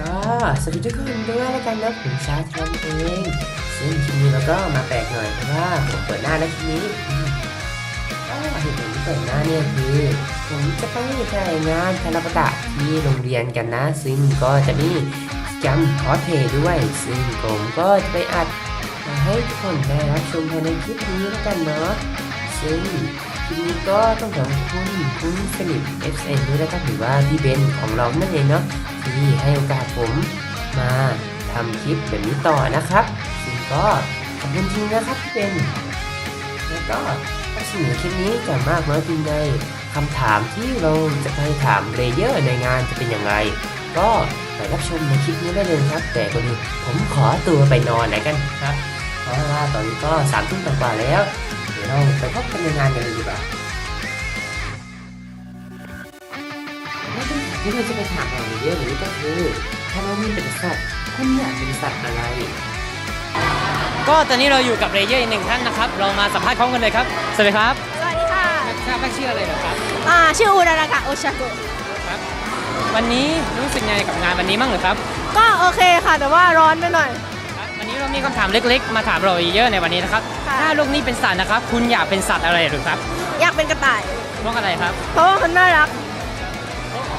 ก็สวัสดีทุกคนด้วยแล้วกันนะผมชาร์จเองซึ่งคลิปนี้เราก็มาแปลกหน่อยเพราะว่าผมเปิดหน้าแล้วคลิปนี้ก็เหตุผลที่เปิดหน้าเนี่ยคือผมจะไปถ่ายงานคาราบะกะที่โรงเรียนกันนะ ซึ่งก็จะมีจำคอสเพย์ด้วย ซึ่งผมก็จะไปอัดมาให้ทุกคนได้รับชมภายในคลิปนี้แล้วกันเนาะซึ่งทีนี้ก็ต้องขอบคุณคุณฟิลิป FN ด้วยนะครับหรือว่าพี่เบนของเรานั่นเองเนาะ ที่ให้โอกาสผมมาทำคลิปแบบนี้ต่อนะครับซึ่งก็ขอบคุณจริงนะครับพี่เบนแล้วก็ถ้าเสนอคลิปนี้จะมากน้อยเพียงใดคำถามที่เราจะไปถามเลเยอร์ในงานจะเป็นอย่างไร ก็ไปรับชมในคลิปนี้ได้เลยครับ แต่ก่อนอื่นผมขอตัวไปนอนแล้วกันครับ เพราะว่าตอนนี้ก็สามทุ่มกว่าแล้ว เดี๋ยวเราไปพบกันในงานกันเลยดีกว่า ที่เราจะไปถามเราเยอะหรือก็คือถ้าเรามีเป็นสัตว์คุณอยากเป็นสัตว์อะไร ก็ตอนนี้เราอยู่กับเรเยอร์อีกหนึ่งท่านนะครับ เรามาสัมภาษณ์พร้อมกันเลยครับ สวัสดีครับสวัสดีค่ะ ทราบว่าชื่ออะไรเหรอครับ อ่า ชื่ออุรานากะโอชากุครับวันนี้รู้สึกไงกับงานวันนี้บ้างหรือครับ ก็โอเคค่ะ แต่ว่าร้อนไปหน่อยครับวันนี้เรามีคำถามเล็กๆ มาถามเราเยอะในวันนี้นะครับ ค่ะ ถ้าโลกนี้เป็นสัตว์นะครับ คุณอยากเป็นสัตว์อะไรหรือครับ อยากเป็นกระต่าย เพราะอะไรครับ เพราะว่ามันน่ารัก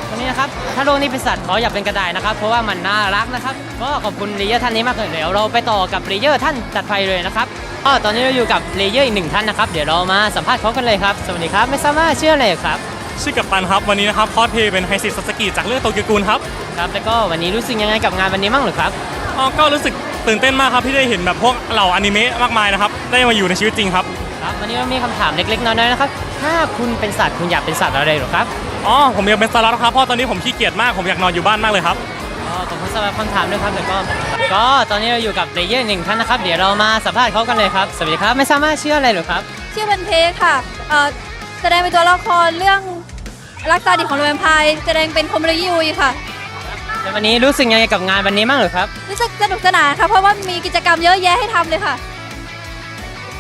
วันนี้นะครับถ้าโลกนี้เป็นสัตว์เขาอยากเป็นกระต่ายนะครับ เพราะว่ามันน่ารักนะครับก็ขอบคุณเลเยอร์ท่านนี้มากเลยเดี๋ยวเราไปต่อกับเลเยอร์ท่านจัดไปเลยนะครับก็ตอนนี้เราอยู่กับเลเยอร์อีกหนึ่งท่านนะครับเดี๋ยวเรามาสัมภาษณ์เขากันเลยครับสวัสดีครับไม่ทราบว่าชื่ออะไรครับชื่อกัปตันครับวันนี้นะครับคอสเพลย์เป็นไฮซิสสกิจากเรื่องโตเกียวกูลครับครับแล้วก็วันนี้รู้สึกยังไงกับงานวันนี้บ้างหรือครับอ๋อก็รู้สึกตื่นเต้นมากครับที่ได้เห็นแบบพวกเหล่าอนิเมะมากมายนะครับได้มาอยู่ในชีวิตจริงครับครับวันนี้เรามีคำถามเล็กๆน้อยๆนะครับ ถ้าคุณเป็นสัตว์คุณอยากเป็นสัตว์อะไรหรอครับ อ๋อผมอยากเป็นสล็อตครับเพราะตอนนี้ผมขี้เกียจมากผมอยากนอนอยู่บ้านมากเลยครับก็ขอบคุณสำหรับคำถามด้วยครับแล้วก็ก็ตอนนี้เราอยู่กับเลเยอร์หนึ่งท่านนะครับ เดี๋ยวเรามาสัมภาษณ์เขากันเลยครับ สวัสดีครับ ไม่ทราบว่าชื่ออะไรหรอครับ ชื่อเป็นเพกค่ะเอ่อแสดงเป็นตัวละครเรื่องรักตาดิบของโรแมนพายแสดงเป็นคอมเมดี้ยุยค่ะแล้ววันนี้รู้สึกยังไงกับงานวันนี้บ้างหรือครับ รู้สึกสนุกสนานค่ะเพราะว่ามีกิจกรรมเยอะแยะให้ทำเลยค่ะ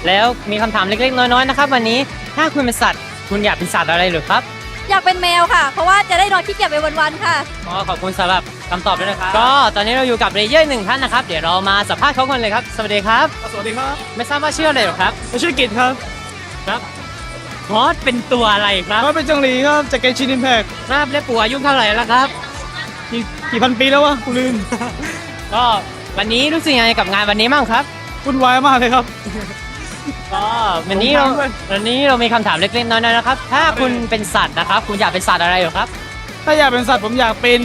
แล้วมีคำถามเล็กๆ น้อยๆนะครับ วันนี้ถ้าคุณเป็นสัตว์คุณอยากเป็นสัตว์อะไรหรือครับ อยากเป็นแมวค่ะ เพราะว่าจะได้นอนขี้เกียจไปวันๆค่ะ ก็ขอบคุณสำหรับคำตอบด้วยนะครับ ก็ตอนนี้เราอยู่กับเลเยอร์หนึ่งท่านนะครับ เดี๋ยวเรามาสัมภาษณ์เขากันเลยครับ สวัสดีครับ สวัสดีครับไม่ทราบว่าชื่ออะไรหรอครับชื่อกิตครับครับมอสเป็นตัวอะไรครับก็เป็นจังหลีครับจากเกชินอิมแพกครับและปู่อายุเท่าไหร่แล้วครับกี่พันปีแล้ววะกูลืม ก็วันนี้รู้สึกยังไงกับงานวันนี้บ้างครับวุ่นวายมากเลยครับ ก็วันนี้เราผมถามด้วยวันนี้เรามีคำถามเล็กๆน้อยๆนะครับ ถ้าคุณเป็นสัตว์นะครับ คุณอยากเป็นสัตว์อะไรเหรอครับ ถ้าอยากเป็นสัตว์ผมอยากเป็น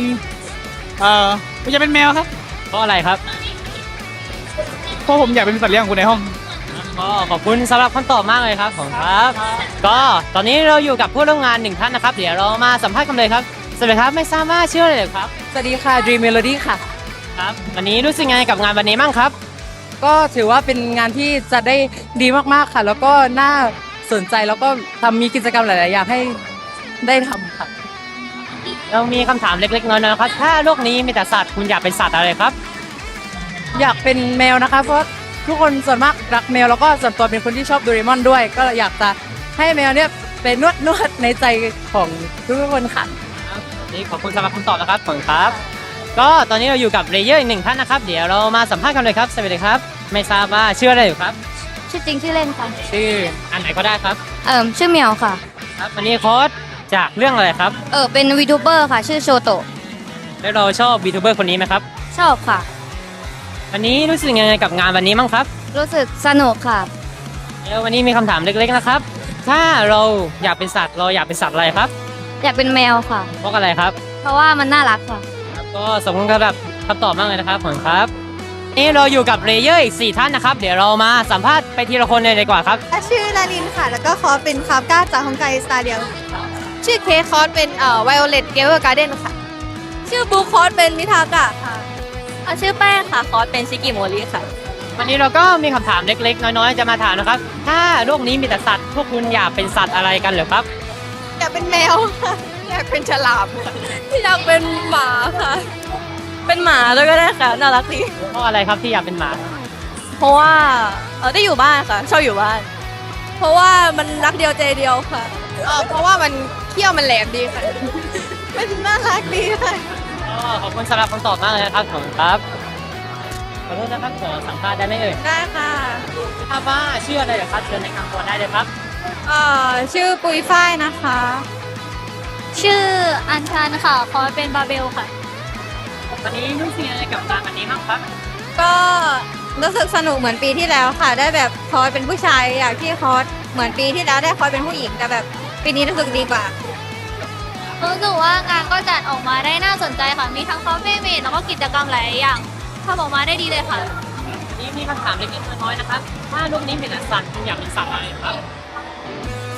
เอ่อผมอยากเป็นแมวครับเพราะอะไรครับเพราะผมอยากเป็นสัตว์เลี้ยงของคุณในห้อง ก็ขอบคุณสำหรับคำตอบมากเลยครับผมครับ ก็ตอนนี้เราอยู่กับผู้ร่วมงานหนึ่งท่านนะครับ เดี๋ยวเรามาสัมภาษณ์กันเลยครับสวัสดีครับไม่ทราบว่าชื่ออะไรเหรอครับสวัสดีค่ะ Dream Melody ค่ะ ครับ วันนี้รู้สึกยังไงกับงานวันนี้บ้างครับ ก็ถือว่าเป็นงานที่จะได้ดีมากๆค่ะ แล้วก็น่าสนใจแล้วก็ทำมีกิจกรรมหลาย ๆ อย่างให้ได้ทำค่ะ เรามีคำถามเล็กๆน้อยๆนะครับ ถ้าโลกนี้มีแต่สัตว์คุณอยากเป็นสัตว์อะไรครับ อยากเป็นแมวนะคะ เพราะทุกคนส่วนมากรักแมวแล้วก็ส่วนตัวเป็นคนที่ชอบโดเรมอนด้วย ก็อยากจะให้แมวเนี่ยเป็นนวดนวดๆในใจของทุกคนค่ะ นี่ขอบคุณสำหรับคำตอบนะครับขอบคุณครับ ก็ตอนนี้เราอยู่กับเลเยอร์อีกหนึ่งท่านนะครับ เดี๋ยวเรามาสัมภาษณ์กันเลยครับ สวัสดีครับ ไม่ทราบว่าชื่ออะไรอยู่ครับ ชื่อจริงชื่อเล่นค่ะ ชื่ออันไหนก็ได้ครับ เอ่อชื่อเหมียวค่ะ ครับวันนี้โค้ชจากเรื่องอะไรครับ เออเป็นวีทูเบอร์ค่ะ ชื่อโชโตะแล้วเราชอบวีทูเบอร์คนนี้ไหมครับ ชอบค่ะ วันนี้รู้สึกยังไงกับงานวันนี้บ้างครับ รู้สึกสนุกค่ะ แล้ววันนี้มีคำถามเล็กๆนะครับ ถ้าเราอยากเป็นสัตว์เราอยากเป็นสัตว์อะไรครับอยากเป็นแมวค่ะ เพราะอะไรครับ เพราะว่ามันน่ารักค่ะครับ ก็สมควรกับคำตอบมากเลยนะครับผมครับ นี่เราอยู่กับเลเยอร์อีก 4 ท่านนะครับ เดี๋ยวเรามาสัมภาษณ์ไปทีละคนเลยดีกว่าครับ ชื่อลาลินค่ะ แล้วก็คอร์สเป็นคาบก้าจากฮองไกสตาเดียวชื่อเคคอร์สเป็นเอ่อไวโอเลตเกลเวอร์การ์เด้นค่ะ ชื่อบูคอร์สเป็นมิทากะค่ะชื่อแป้งค่ะ คอร์สเป็นชิกิโมริค่ะ วันนี้เราก็มีคำถามเล็กๆ น้อยๆ จะมาถามนะครับ ถ้าโลกนี้มีแต่สัตว์ พวกคุณอยากเป็นสัตว์อะไรกันเหรอครับ อยากเป็นแมวค่ะอยากเป็นฉลามค่ะ อยากเป็นหมาค่ะ เป็นหมาด้วยก็ได้ค่ะน่ารักดีเพราะอะไรครับที่อยากเป็นหมา เพราะว่าเออได้อยู่บ้านค่ะชอบอยู่บ้าน เพราะว่ามันรักเดียวใจเดียวค่ะเออเพราะว่ามันเขี้ยวมันแหลมดีค่ะ มันน่ารักดีค่ะก็ก็ขอบคุณสำหรับคำตอบมากเลยนะครับผมครับขอโทษนะครับขอสัมภาษณ์ได้ไหมเอ่ยได้ค่ะไม่ทราบว่าชื่ออะไรเหรอครับเชิญในคำตัวได้เลยครับเอ่อชื่อปุยฝ้ายนะคะ ชื่ออัญชันค่ะ คอร์สเป็นบาเบลค่ะ วันนี้รู้สึกยังไงกับงานวันนี้บ้างครับก็รู้สึกสนุกเหมือนปีที่แล้วค่ะ ได้แบบคอร์สเป็นผู้ชายอยากที่คอร์สเหมือนปีที่แล้วได้คอร์สเป็นผู้หญิง แต่แบบปีนี้รู้สึกดีกว่า รู้สึกว่างานก็จัดออกมาได้น่าสนใจค่ะ มีทั้งคาเฟ่เมดแล้วก็กิจกรรมหลายอย่างทำออกมาได้ดีเลยค่ะวันนี้มีคำถามเล็กๆน้อยๆนะครับ ถ้ารูปนี้เป็นสัตว์คุณอยากเป็นสัตว์อะไรครับ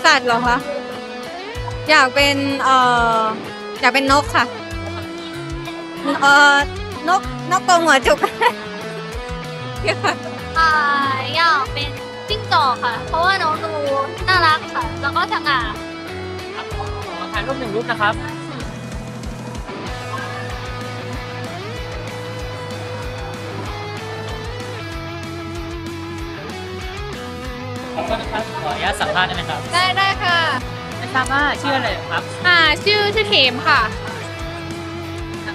สัตว์เหรอคะ อยากเป็นเอ่ออยากเป็นนกค่ะเอ่อนกนกตัวหัวจุก อ่าอยากเป็นจิ้งจอกค่ะ เพราะว่าน้องดูน่ารักค่ะ แล้วก็สง่าครับขอถ่ายรูปหนึ่งรูปนะครับ ขอบคุณนะครับขออนุญาตสัมภาษณ์ได้ไหมครับ ได้ได้ค่ะไม่ ทราบว่าชื่ออะไรครับ อ่าชื่อชื่อเขมค่ะ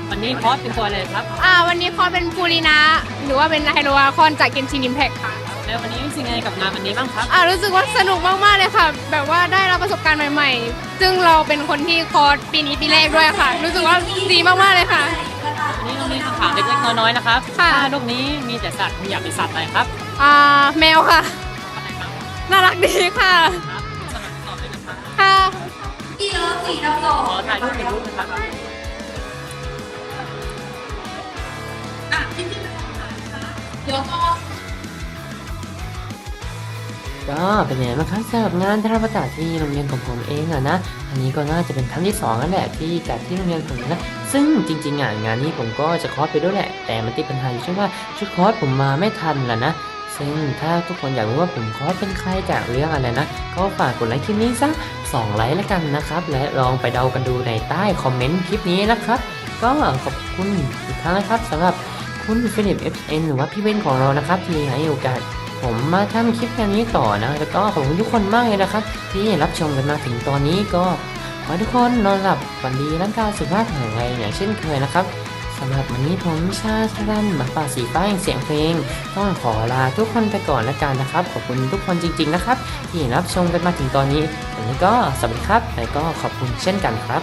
วันนี้คอสเป็นตัวอะไรครับ อ่า วันนี้คอเป็นฟูรินะหรือว่าเป็นไฮโลวาคอนจากเกนชิน i ิมแพกค่ะ แล้ววันนี้รู้สึกยังไงกับงานวันนี้บ้างครับ อ่ารู้สึกว่าสนุกมากๆเลยค่ะ แบบว่าได้รับประสบการณ์ใหม่ๆ ซึ่งเราเป็นคนที่คอร์สปีนี้ปีแรกด้วยค่ะ รู้สึกว่าดีมากๆเลยค่ะ วันนี้เรามีคำถามเล็กๆน้อยๆนะครับค่ะ ถ้าโลกนี้มีแต่สัตว์คุณอยากเป็นสัตว์อะไรครับอ่าแมวค่ะอะไรครับน่ารักดีค่ะ ครับ เลยนะครับค่ะขอถ่ายรูปหนึ่งรูปนะครับก็เป็นยังไงบ้างครับสำหรับงานทรประกาศที่โรงเรียนของผมเองอะนะ อันนี้ก็น่าจะเป็นครั้งที่สองนั่นแหละที่จัดที่โรงเรียนผมนะ ซึ่งจริงๆอะงานนี้ผมก็จะคอสไปด้วยแหละ แต่มันติดปัญหาอยู่ที่ว่าชุดคอสผมมาไม่ทันแล้วนะ ซึ่งถ้าทุกคนอยากรู้ว่าผมคอสเป็นใครจากเรื่องอะไรนะ ก็ฝากกดไลค์คลิปนี้สักสองไลค์แล้วกันนะครับ และลองไปเดากันดูในใต้คอมเมนต์คลิปนี้นะครับ ก็ขอบคุณอีกครั้งนะครับสำหรับคุณฟิลิป FN หรือว่าพี่เว้นของเรานะครับ ที่ให้โอกาสผมมาทำคลิปแนวนี้ต่อนะ แล้วก็ขอบคุณทุกคนมากเลยนะครับ ที่รับชมกันมาถึงตอนนี้ก็ขอทุกคนนอนหลับฝันดีร่างกายสุขภาพแข็งแรงอย่างเช่นเคยนะครับ สำหรับวันนี้ผมชาชรันหมาป่าสีฟ้าแห่งเสียงเพลง ต้องขอลาทุกคนไปก่อนละกันนะครับ ขอบคุณทุกคนจริง ๆ นะครับ ที่รับชมกันมาถึงตอนนี้วันนี้ก็สวัสดีครับและก็ขอบคุณเช่นกันครับ